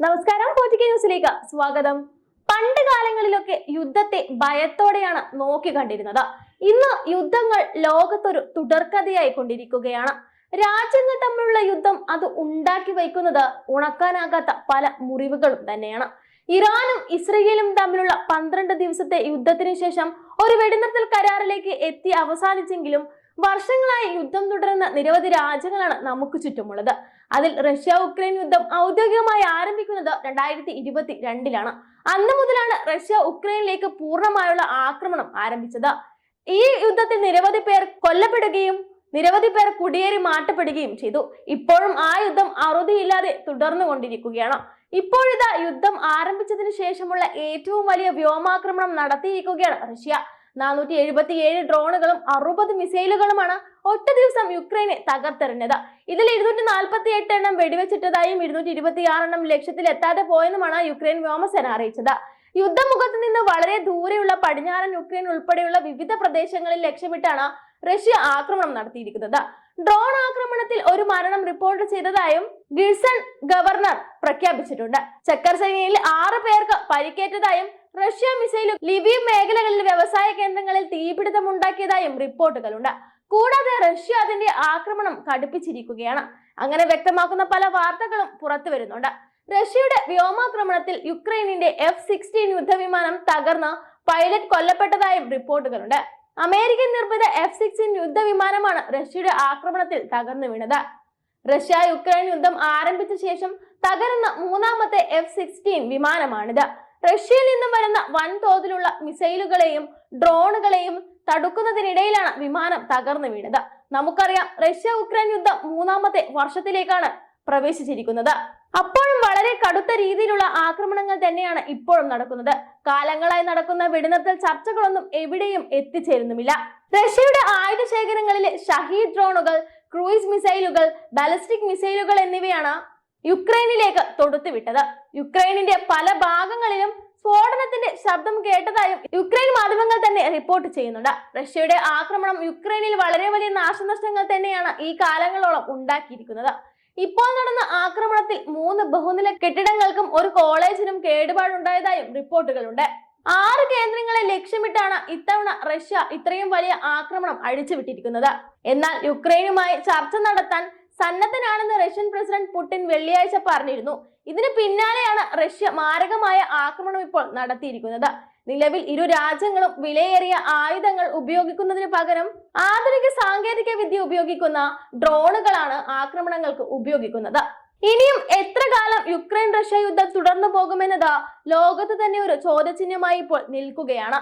നമസ്കാരം പോറ്റിക്ക ന്യൂസിലേക്ക് സ്വാഗതം. പണ്ട് കാലങ്ങളിലൊക്കെ യുദ്ധത്തെ ഭയത്തോടെയാണ് നോക്കി കണ്ടിരുന്നത്. ഇന്ന് യുദ്ധങ്ങൾ ലോകത്തൊരു തുടർക്കഥയായി കൊണ്ടിരിക്കുകയാണ്. രാജ്യങ്ങൾ തമ്മിലുള്ള യുദ്ധം അത് ഉണ്ടാക്കി വയ്ക്കുന്നത് ഉണക്കാനാകാത്ത പല മുറിവുകളും തന്നെയാണ്. ഇറാനും ഇസ്രയേലും തമ്മിലുള്ള പന്ത്രണ്ട് ദിവസത്തെ യുദ്ധത്തിന് ശേഷം ഒരു വെടിനിർത്തൽ കരാറിലേക്ക് എത്തി അവസാനിച്ചെങ്കിലും വർഷങ്ങളായി യുദ്ധം തുടരുന്ന നിരവധി രാജ്യങ്ങളാണ് നമുക്ക് ചുറ്റുമുള്ളത്. അതിൽ റഷ്യ ഉക്രൈൻ യുദ്ധം ഔദ്യോഗികമായി ആരംഭിക്കുന്നത് രണ്ടായിരത്തി ഇരുപത്തി രണ്ടിലാണ് അന്ന് മുതലാണ് റഷ്യ ഉക്രൈനിലേക്ക് പൂർണമായുള്ള ആക്രമണം ആരംഭിച്ചത്. ഈ യുദ്ധത്തിൽ നിരവധി പേർ കൊല്ലപ്പെടുകയും നിരവധി പേർ കുടിയേറി മാറ്റപ്പെടുകയും ചെയ്തു. ഇപ്പോഴും ആ യുദ്ധം അറുതിയില്ലാതെ തുടർന്നു കൊണ്ടിരിക്കുകയാണ് ഇപ്പോഴിതാ യുദ്ധം ആരംഭിച്ചതിന് ശേഷമുള്ള ഏറ്റവും വലിയ വ്യോമാക്രമണം നടത്തിയിരിക്കുകയാണ് റഷ്യ. നാനൂറ്റി എഴുപത്തി ഏഴ് ഡ്രോണുകളും അറുപത് മിസൈലുകളുമാണ് ഒറ്റ ദിവസം യുക്രൈനെ തകർത്തെറിഞ്ഞത്. ഇതിൽ ഇരുന്നൂറ്റി നാൽപ്പത്തി എട്ട് എണ്ണം വെടിവെച്ചിട്ടതായും ഇരുന്നൂറ്റി ഇരുപത്തി എണ്ണം ലക്ഷ്യത്തിൽ എത്താതെ പോയെന്നുമാണ് യുക്രൈൻ വ്യോമസേന അറിയിച്ചത്. യുദ്ധമുഖത്ത് നിന്ന് വളരെ ദൂരെയുള്ള പടിഞ്ഞാറൻ യുക്രൈൻ ഉൾപ്പെടെയുള്ള വിവിധ പ്രദേശങ്ങളിൽ ലക്ഷ്യമിട്ടാണ് റഷ്യ ആക്രമണം നടത്തിയിരിക്കുന്നത്. ഡ്രോൺ ആക്രമണത്തിൽ ഒരു മരണം റിപ്പോർട്ട് ചെയ്തതായും ഗിഴ്സൺ ഗവർണർ പ്രഖ്യാപിച്ചിട്ടുണ്ട്. ചക്കർ സേനയിൽ ആറ് പേർക്ക് പരിക്കേറ്റതായും റഷ്യ മിസൈലും ലിബിയം മേഖലകളിൽ വ്യവസായ കേന്ദ്രങ്ങളിൽ തീപിടുത്തമുണ്ടാക്കിയതായും റിപ്പോർട്ടുകളുണ്ട്. കൂടാതെ റഷ്യ അതിന്റെ ആക്രമണം കടുപ്പിച്ചിരിക്കുകയാണ്. അങ്ങനെ വ്യക്തമാക്കുന്ന പല വാർത്തകളും പുറത്തു വരുന്നുണ്ട്. റഷ്യയുടെ വ്യോമാക്രമണത്തിൽ യുക്രൈനിന്റെ എഫ് സിക്സ്റ്റീൻ യുദ്ധവിമാനം തകർന്ന് പൈലറ്റ് കൊല്ലപ്പെട്ടതായും റിപ്പോർട്ടുകളുണ്ട്. അമേരിക്കൻ നിർമ്മിത എഫ് സിക്സ്റ്റീൻ യുദ്ധവിമാനമാണ് റഷ്യയുടെ ആക്രമണത്തിൽ തകർന്നു വീണത്. റഷ്യ യുക്രൈൻ യുദ്ധം ആരംഭിച്ച ശേഷം തകരുന്ന മൂന്നാമത്തെ എഫ് സിക്സ്റ്റീൻ വിമാനമാണിത്. റഷ്യയിൽ നിന്നും വരുന്ന വൻതോതിലുള്ള മിസൈലുകളെയും ഡ്രോണുകളെയും തടുക്കുന്നതിനിടയിലാണ് വിമാനം തകർന്നു വീണത്. നമുക്കറിയാം റഷ്യ ഉക്രൈൻ യുദ്ധം മൂന്നാമത്തെ വർഷത്തിലേക്കാണ് പ്രവേശിച്ചിരിക്കുന്നത്. അപ്പോഴും വളരെ കടുത്ത രീതിയിലുള്ള ആക്രമണങ്ങൾ തന്നെയാണ് ഇപ്പോഴും നടക്കുന്നത്. കാലങ്ങളായി നടക്കുന്ന വെടിനിർത്തൽ ചർച്ചകളൊന്നും എവിടെയും എത്തിച്ചേരുന്നുമില്ല. റഷ്യയുടെ ആയുധ ശേഖരങ്ങളിലെ ഷഹീദ് ഡ്രോണുകൾ ക്രൂയിസ് മിസൈലുകൾ ബാലിസ്റ്റിക് മിസൈലുകൾ എന്നിവയാണ് യുക്രൈനിലേക്ക് തൊടുത്തുവിട്ടത് യുക്രൈനിന്റെ പല ഭാഗങ്ങളിലും സ്ഫോടനത്തിന്റെ ശബ്ദം കേട്ടതായും യുക്രൈൻ മാധ്യമങ്ങൾ തന്നെ റിപ്പോർട്ട് ചെയ്യുന്നുണ്ട്. റഷ്യയുടെ ആക്രമണം യുക്രൈനിൽ വളരെ വലിയ നാശനഷ്ടങ്ങൾ തന്നെയാണ് ഈ കാലങ്ങളോളം ഉണ്ടാക്കിയിരിക്കുന്നത്. ഇപ്പോൾ നടന്ന ആക്രമണത്തിൽ മൂന്ന് ബഹുനില കെട്ടിടങ്ങൾക്കും ഒരു കോളേജിനും കേടുപാടുണ്ടായതായും റിപ്പോർട്ടുകളുണ്ട്. ആറ് കേന്ദ്രങ്ങളെ ലക്ഷ്യമിട്ടാണ് ഇത്തവണ റഷ്യ ഇത്രയും വലിയ ആക്രമണം അഴിച്ചുവിട്ടിരിക്കുന്നത്. എന്നാൽ യുക്രൈനുമായി ചർച്ച നടത്താൻ സന്നദ്ധനാണെന്ന് റഷ്യൻ പ്രസിഡന്റ് പുടിൻ വെള്ളിയാഴ്ച പറഞ്ഞിരുന്നു. ഇതിന് പിന്നാലെയാണ് റഷ്യ മാരകമായ ആക്രമണം ഇപ്പോൾ നടത്തിയിരിക്കുന്നത്. നിലവിൽ ഇരു രാജ്യങ്ങളും വിലയേറിയ ആയുധങ്ങൾ ഉപയോഗിക്കുന്നതിന് പകരം ആധുനിക സാങ്കേതിക വിദ്യ ഉപയോഗിക്കുന്ന ഡ്രോണുകളാണ് ആക്രമണങ്ങൾക്ക് ഉപയോഗിക്കുന്നത്. ഇനിയും എത്ര കാലം യുക്രൈൻ റഷ്യ യുദ്ധം തുടർന്നു പോകുമെന്നത് ലോകത്ത് തന്നെ ഒരു ചോദ്യചിഹ്നമായി ഇപ്പോൾ നിൽക്കുകയാണ്.